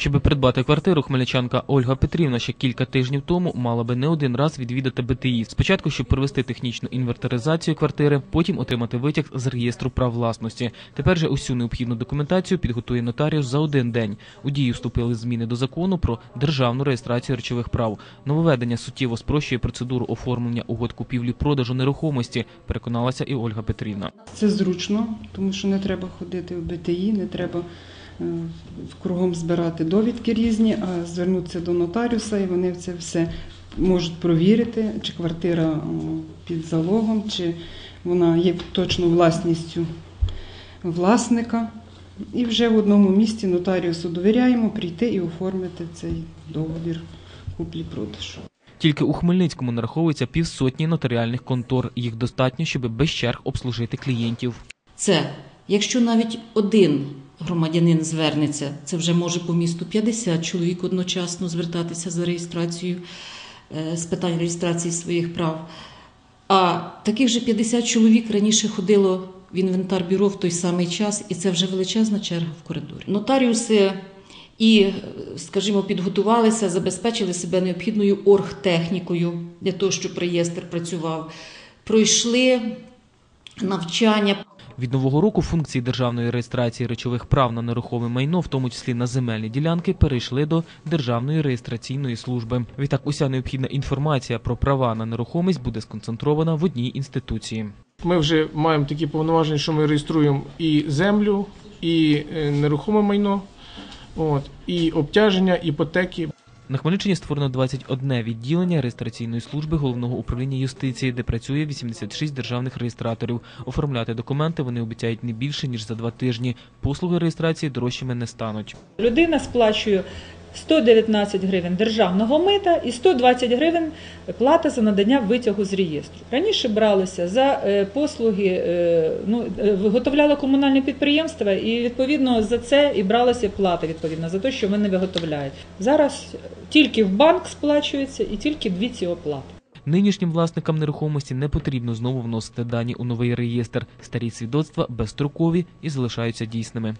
Щоби придбати квартиру, хмельничанка Ольга Петрівна ще кілька тижнів тому мала би не один раз відвідати БТІ. Спочатку, щоб провести технічну інвентаризацію квартири, потім отримати витяг з реєстру прав власності. Тепер же усю необхідну документацію підготує нотаріус за один день. У дію вступили зміни до закону про державну реєстрацію речових прав. Нововведення суттєво спрощує процедуру оформлення угод купівлі-продажу нерухомості, переконалася і Ольга Петрівна. Це зручно, тому що не треба ходити в БТІ, не треба кругом збирати довідки різні, а звернутися до нотаріуса, і вони це все можуть провірити, чи квартира під залогом, чи вона є точно власністю власника. І вже в одному місці нотаріусу довіряємо прийти і оформити цей договір куплі-продажу. Тільки у Хмельницькому нараховується півсотні нотаріальних контор. Їх достатньо, щоб без черг обслужити клієнтів. Це якщо навіть один громадянин звернеться, це вже може по місту 50 чоловік одночасно звертатися за реєстрацією е, з питань реєстрації своїх прав. А таких же 50 чоловік раніше ходило в інвентар бюро в той самий час, і це вже величезна черга в коридорі. Нотаріуси і, е, скажімо, підготувалися, забезпечили себе необхідною оргтехнікою для того, щоб реєстр працював. Пройшли навчання. Від нового року функції державної реєстрації речових прав на нерухоме майно, в тому числі на земельні ділянки, перейшли до Державної реєстраційної служби. Відтак, уся необхідна інформація про права на нерухомість буде сконцентрована в одній інституції. Ми вже маємо такі повноваження, що ми реєструємо і землю, і е, нерухоме майно, от, і обтяження, іпотеки. На Хмельниччині створено 21 відділення реєстраційної служби головного управління юстиції, де працює 86 державних реєстраторів. Оформляти документи вони обіцяють не більше ніж за два тижні. Послуги реєстрації дорожчими не стануть. Людина сплачує 119 гривень державного мита і 120 гривень плата за надання витягу з реєстру. Раніше бралося за е, послуги, е, ну, е, виготовляло комунальне підприємство, і відповідно за це і бралася плата відповідно за те, що вони виготовляють. Зараз тільки в банк сплачується і тільки дві ці оплати. Нинішнім власникам нерухомості не потрібно знову вносити дані у новий реєстр. Старі свідоцтва безстрокові і залишаються дійсними.